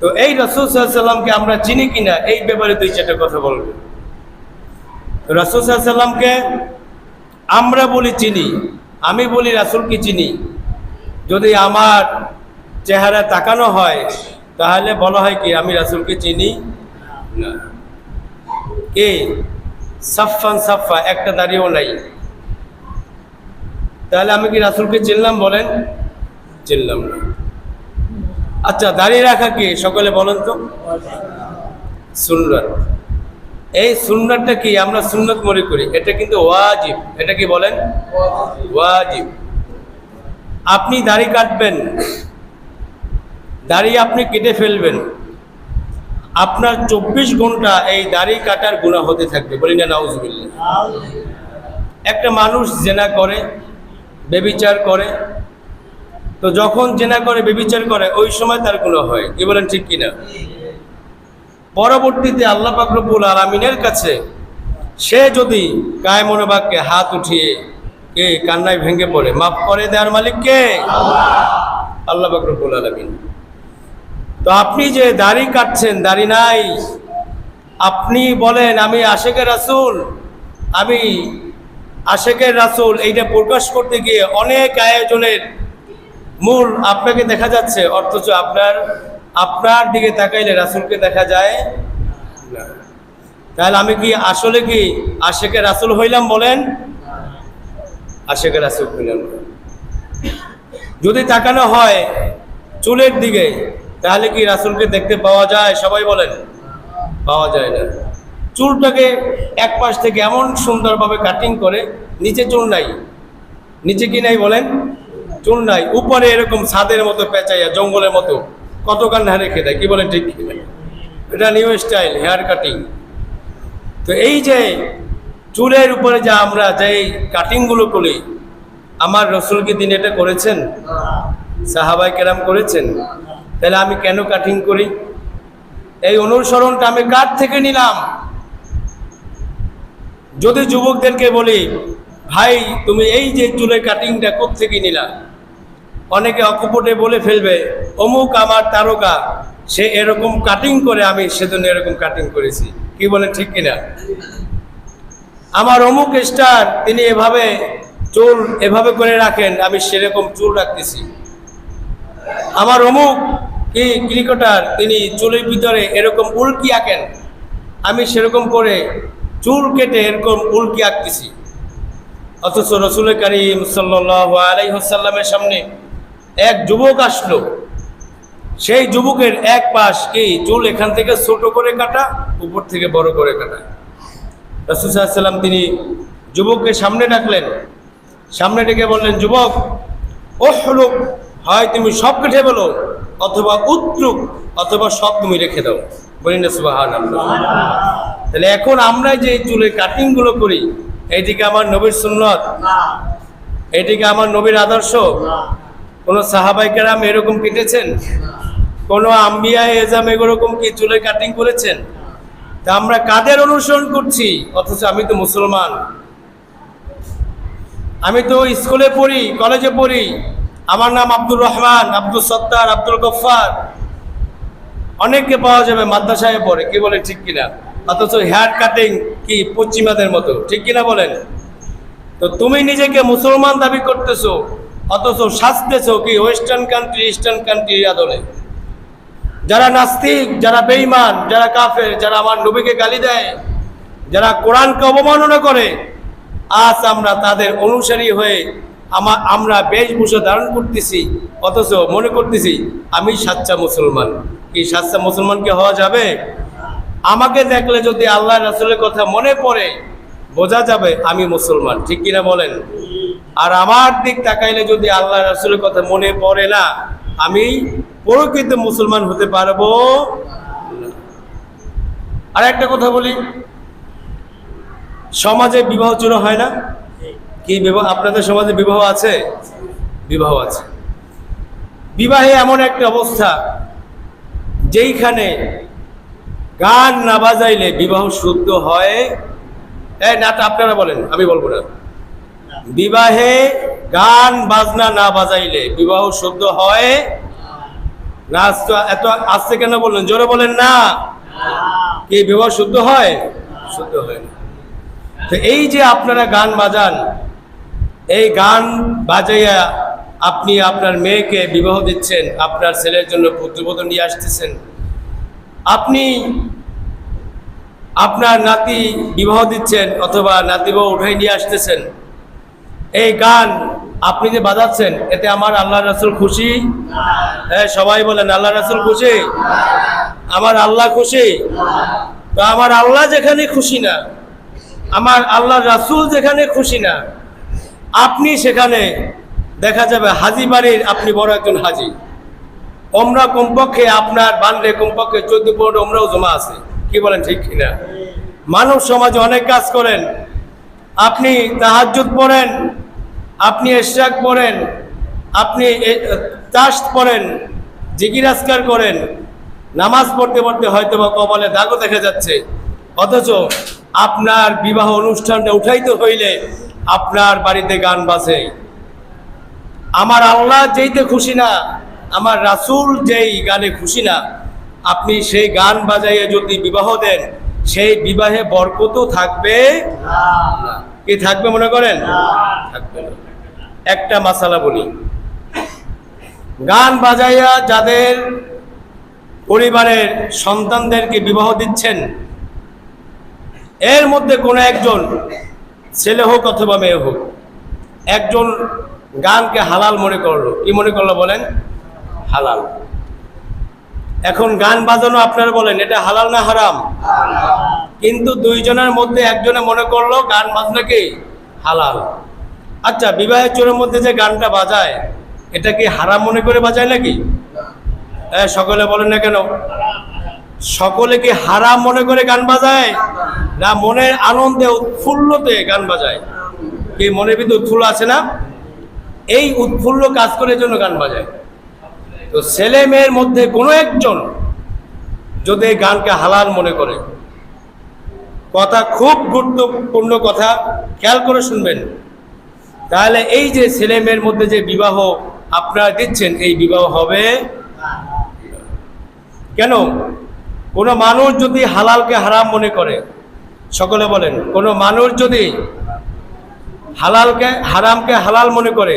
তো এই রসুল সাল্লামকে আমরা চিনি কিনা, এই ব্যাপারে দুই চারটা কথা বলব। রসুল সাল্লামকে আমরা বলি চিনি, আমি বলি রাসুলকে চিনি। যদি আমার চেহারা তাকানো হয়, তাহলে বলা হয় কি, আমি রাসুলকে চিনি কে? সাফান সাফা একটা দাঁড়িয়েও নাই। তাহলে আমি কি রাসুলকে চিনলাম বলেন? চিনলাম না। আচ্ছা দাঁড়িয়ে রাখা কি? সকলে বলেন তো। সুন্নত। এই সুন্নতটা কি? আমরা সুন্নত মনে করি। এটা কিন্তু ওয়াজিব। এটা কি বলেন? ওয়াজিব। আপনি দাড়ি কাটবেন। দাড়ি আপনি কেটে ফেলবেন। আপনার চব্বিশ ঘণ্টা এই দাড়ি কাটার গুণা হতে থাকবে। বলি না নাউজবিল্লা একটা মানুষ জেনা করে বেবিচার করে তো যখন জেনা করে বেবিচার করে, ওই সময় তার গুণা হয়। কি বলেন ঠিক কিনা? পরবর্তীতে আল্লাহ পাকরবুল আলমিনের কাছে সে যদি কায় মনোবাক্যে হাত উঠিয়ে কে কান্নায় ভেঙে পড়ে, মাফ করে দেওয়ার মালিক কে? আল্লাহ পাকরবুল আলমিন। তো আপনি যে দাড়ি কাটছেন, দাড়ি নাই। আপনি বলেন, আমি আশেকের রাসুল। আমি আশেকের রাসুল। এইটা প্রকাশ করতে গিয়ে অনেক আয়োজনের মূল আপনাকে দেখা যাচ্ছে, অথচ আপনার আপনার দিকে তাকাইলে রাসুলকে দেখা যায় না। তাহলে আমি কি আসলে কি আশেকের রাসুল হইলাম বলেন? আশেকের রাসুল হইলাম। যদি তাকানো হয় চুলের দিকে, তাহলে কি রাসুলকে দেখতে পাওয়া যায়? সবাই বলেন, পাওয়া যায় না। চুলটাকে এক পাশ থেকে এমন সুন্দরভাবে কাটিং করে, নিচে চুল নাই। নিচে কি নাই বলেন? চুল নাই উপরে এরকম ছাদের মতো পেঁচাইয়া, জঙ্গলের মতো কত কান্না রেখে দেয়? কি বলেন ঠিক কি এটা নিউ স্টাইল হেয়ার কাটিং তো এই যে চুলের উপরে যা আমরা যে কাটিংগুলো করি, আমার রসুলকে দিন এটা করেছেন? সাহাবাই কেরাম করেছেন? তাহলে আমি কেন কাটিং করি? এই অনুসরণটা আমি কার থেকে নিলাম? যদি যুবকদেরকে বলি, ভাই, তুমি এই যে চুলের কাটিংটা থেকে নিলা? অনেকে অকপটে বলে ফেলবে, অমুক আমার তারকা, সে এরকম কাটিং করে আমি সেজন্য এরকম কাটিং করেছি। কি বলে, ঠিক কিনা? আমার অমুক স্টার তিনি এভাবে চুল এভাবে করে রাখেন, আমি সেরকম চুল রাখতেছি। আমার অমুক কি ক্রিকেটার তিনি চুলের ভিতরে এরকম উল্কি আঁকেন, আমি সেরকম করে চুল কেটে এরকম উল্কি আঁকতেছি। অথচ রসুল করিম সাল্লাহ আলাইসাল্লামের সামনে এক যুবক আসলো। সেই যুবকের এক পাশ কি চুল এখান থেকে ছোট করে কাটা, উপর থেকে বড় করে কাটা। রসুল সাল্লাম তিনি যুবককে সামনে ডাকলেন। সামনে ডেকে বললেন, যুবক ও হলুক হয় তুমি সব কেটে বলো অথবা উত্তরুক অথবা সব তুমি রেখে দাও। বলি না তাহলে এখন আমরা যে চুলের কাটিংগুলো করি এইটিকে আমার নবীর সুন্নত, এটিকে আমার নবীর আদর্শ কোনো সাহাবাই কেরাম এরকম কেটেছেন? কোনো আম্বিয়া, এজাম এরকম কি চুলের কাটিং করেছেন? তা আমরা কাদের অনুসরণ করছি? অথচ আমি তো মুসলমান। আমি তো স্কুলে পড়ি কলেজে পড়ি। আমার নাম আব্দুর রহমান আব্দুল সত্তার, আব্দুল গফার অনেককে পাওয়া যাবে মাদ্রাসায় পড়ে, কি বলে ঠিক কিনা? অথচ হেয়ার কাটিং কি পশ্চিমাদের মতো, ঠিক কিনা বলেন? তো তুমি নিজেকে মুসলমান দাবি করতেছো। অথচ সাজতেছো কি ওয়েস্টার্ন কান্ট্রি, ইস্টার্ন কান্ট্রির আদলে। যারা নাস্তিক, যারা বেঈমান, যারা কাফের, যারা আমার নবীকে গালি দেয়, যারা কোরআনকে অবমাননা করে, আজ আমরা তাদের অনুসারী হয়ে আমা আমরা বেশভূষা ধারণ করতেছি, অথচ মনে করতেছি, আমি সাচ্চা মুসলমান। কি সাচ্চা মুসলমানকে হওয়া যাবে? আমাকে দেখলে যদি আল্লাহ রাসুলের কথা মনে পড়ে, বোঝা যাবে আমি মুসলমান। ঠিক কিনা বলেন? আর আমার দিক তাকাইলে যদি আল্লাহ রাসুলের কথা মনে পড়ে না, আমি প্রকৃত মুসলমান হতে পারব আর একটা কথা বলি, সমাজে বিবাহ চূড়া হয় না? কি বিবাহ, আপনাদের সমাজে বিবাহ আছে? বিবাহ আছে। বিবাহে এমন একটা অবস্থা, যেইখানে গান না বাজাইলে বিবাহ শুদ্ধ হয়। এই নাটা আপনারা বলেন, আমি বলব না। বিবাহে গান, বাজনা না বাজাইলে বিবাহ শুদ্ধ হয় নাচ তো এত আসতে কেন বললেন? জোরে বলেন না। কি বিবাহ শুদ্ধ হয়? শুদ্ধ হয় না। তো এই যে আপনারা গান বাজান, এই গান বাজাইয়া আপনি আপনার মেয়েকে বিবাহ দিচ্ছেন, আপনার ছেলের জন্য পুত্রবধূ নিয়ে আসতেছেন, আপনি আপনার নাতি বিবাহ দিচ্ছেন অথবা নাতি বউ উঠাই নিয়ে আসতেছেন এই গান আপনি যে বাজাচ্ছেন, এতে আমার আল্লাহ রাসুল খুশি? হ্যাঁ সবাই বলেন আল্লাহ রাসুল খুশি? আমার আল্লাহ খুশি? তো আমার আল্লাহ যেখানে খুশি না, আমার আল্লাহ রাসুল যেখানে খুশি না, আপনি সেখানে দেখা যাবে হাজি বাড়ির আপনি বড় একজন হাজি। ওমরা কমপক্ষে আপনার বান্ডে কমপক্ষে চোদ্দ পনেরো ওমরাও জমা আছে, কি বলেন, ঠিক কিনা? মানব সমাজে অনেক কাজ করেন, আপনি তাহাজ্জুদ পড়েন আপনি এশরাক পড়েন আপনি চাষ পড়েন জিকিরাজকার করেন নামাজ পড়তে পড়তে হয়তো বা কপালে দাগও দেখা যাচ্ছে। অথচ আপনার বিবাহ অনুষ্ঠানটা উঠাইতে হইলে আপনার বাড়িতে গান বাজে। আমার আল্লাহ যেইতে খুশি না আমার রাসুল যেই গানে খুশি না আপনি সেই গান বাজাইয়ে যদি বিবাহ দেন সেই বিবাহে বরকতও থাকবে। কি থাকবে মনে করেন? থাকবে না। একটা মাসালা বলি। গান বাজাইয়া যাদের পরিবারের সন্তানদেরকে বিবাহ দিচ্ছেন, এর মধ্যে কোনো একজন ছেলে হোক অথবা মেয়ে হোক, একজন গানকে হালাল মনে করল। কি মনে করল বলেন? হালাল। এখন গান বাজানো আপনারা বলেন, এটা হালাল না হারাম? কিন্তু দুইজনের মধ্যে একজনে মনে করল, গান বাজনা কি? হালাল। আচ্ছা বিবাহের চোরের মধ্যে যে গানটা বাজায় এটা কি হারাম মনে করে বাজায় নাকি? হ্যাঁ সকলে বলেন না কেন? সকলে কি হারাম মনে করে গান বাজায়? না মনের আনন্দে উৎফুল্লতে গান বাজায়? কি মনের ভিতরে উৎফুল্ল আছে না? এই উৎফুল্ল কাজ করে জন্য গান বাজায়। তো ছেলে মেয়ের মধ্যে কোনো একজন যদি এই গানকে হালাল মনে করে কথা খুব গুরুত্বপূর্ণ কথা খেয়াল করে শুনবেন। তাহলে এই যে ছেলে মেয়ের মধ্যে যে বিবাহ আপনারা দিচ্ছেন, এই বিবাহ হবে? কেন? কোনো মানুষ যদি হালালকে হারাম মনে করে, সকলে বলেন, কোনো মানুষ যদি হালালকে, হারামকে হালাল মনে করে,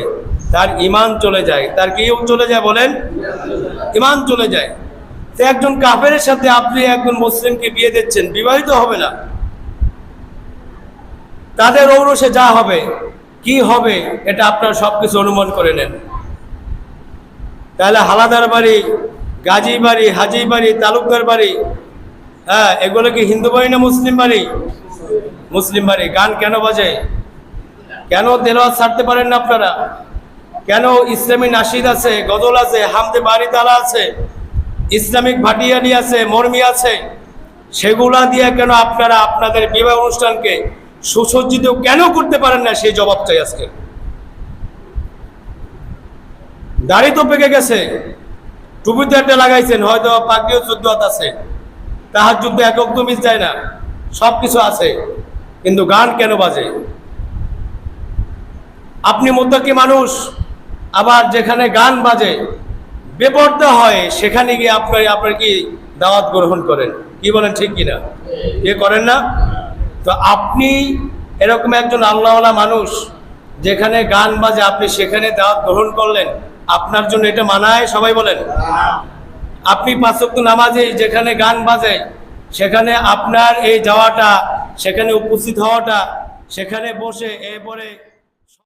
তার ইমান চলে যায়। তার কি চলে যায় বলেন? ইমান চলে যায়। তো একজন কাফের সাথে আপনি একজন মুসলিমকে বিয়ে দিচ্ছেন, বিবাহিত হবে না। তাদের ঔরসে যা হবে কি হবে এটা আপনারা সব কিছু অনুমান করে নেন। তাহলে হালাদার বাড়ি, গাজী বাড়ি, হাজি বাড়ি, তালুকদার বাড়ি হ্যাঁ এগুলো কি হিন্দু বাড়ি না মুসলিম বাড়ি? মুসলিম বাড়ি। গান কেন বাজে? কেন তেলাওয়াত ছাড়তে পারেন না আপনারা? কেন ইসলামী নাসিদ আছে, গজল আছে, হামদে বাড়ি তালা আছে, ইসলামিক ভাটিয়ালি আছে, মর্মি আছে? সেগুলা দিয়ে কেন আপনারা আপনাদের বিবাহ অনুষ্ঠানকে সুসজ্জিত কেন করতে পারেন না সেই জবাব চাই আজকে। দাড়ি তো পেকে গেছে। টুপিতে একটা লাগাইছেন, হয়তো পাকিও চোদ্দ হাত আছে। তাহার যুদ্ধ একক তো মিস যায় না সব কিছু আছে, কিন্তু গান কেন বাজে? আপনি মোদ্দাকি মানুষ, আবার যেখানে গান বাজে, বেপর্দা হয়, সেখানে গিয়ে আপনার আপনার কি দাওয়াত গ্রহণ করেন? কি বলেন, ঠিক কিনা? এ করেন না? তো আপনি এরকম একজন আল্লাহওয়ালা মানুষ, যেখানে গান বাজে, আপনি সেখানে দাওয়াত গ্রহণ করলেন, আপনার জন্য এটা মানায়, সবাই বলেন? আপনি পাঁচক্ত নামাজে যেখানে গান বাজে, সেখানে আপনার এই যাওয়াটা, সেখানে উপস্থিত হওয়াটা, সেখানে বসে, এরপরে